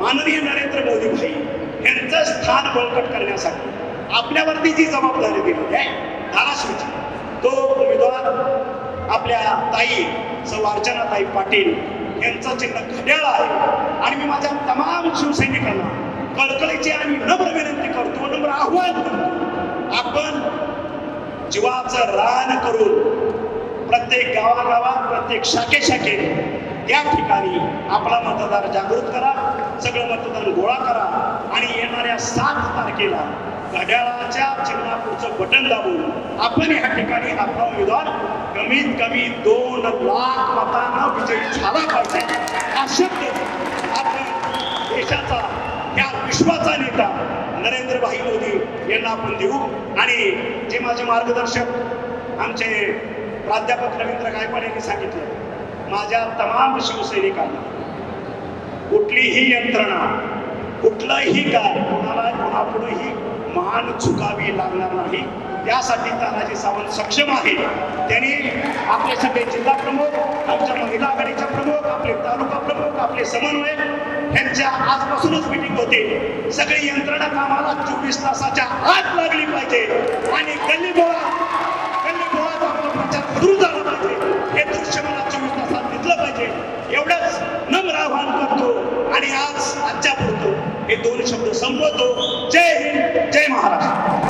माननीय नरेंद्र मोदी भाई यांचं स्थान बळकट करण्यासाठी आपल्यावरती जी जबाबदारी दिली आहे धाराशिवची तो उमेदवार आपल्या ताई सौ अर्चनाताई पाटील यांचं चिन्ह घड्याळ आहे. आणि मी माझ्या तमाम शिवसैनिकांना कळकळीची आणि नम्र विनंती करतो नम्र आव्हान करतो. आपण जीवाचं रान करून प्रत्येक गावागावात प्रत्येक शाखे शाखे त्या ठिकाणी आपला मतदार जागृत करा सगळं मतदान गोळा करा आणि येणाऱ्या सात तारखेला घड्याळाच्या चिन्हापूरचं बटन दाबून आपण या ठिकाणी आपला उमेदवार कमीत कमी दोन लाख मतांना विजयी झाला पाहिजे. हा शब्द आपण देशाचा या विश्वाचा नेता नरेंद्रभाई मोदी यांना आपण देऊ. आणि जे माझे मार्गदर्शक आमचे प्राध्यापक रवींद्र गायकवाड यांनी सांगितलं माझ्या तमाम शिवसैनिकांना. कुठलीही यंत्रणा कुठलंही काय कोणाला कोणापुढेही मान चुकावी लागणार नाही. त्यासाठी तानाजी सावंत सक्षम आहे त्यांनी आपले सगळे जिल्हा प्रमुख आमच्या महिला आघाडीच्या प्रमुख आपले तालुका प्रमुख आपले समन्वय यांच्या आजपासूनच मिटिंग होते. सगळी यंत्रणा कामाला चोवीस तासाच्या आत लागली पाहिजे. आणि गल्ली बोळा गल्ली बोळात आपला प्रचार सुरू झाला पाहिजे हे दृश्य मला चोवीस तासात दिसलं पाहिजे एवढंच नम्र आव्हान करतो आणि आज आजच्या पुरतो हे दोन शब्द संपवतो. जय हिंद जय महाराष्ट्र.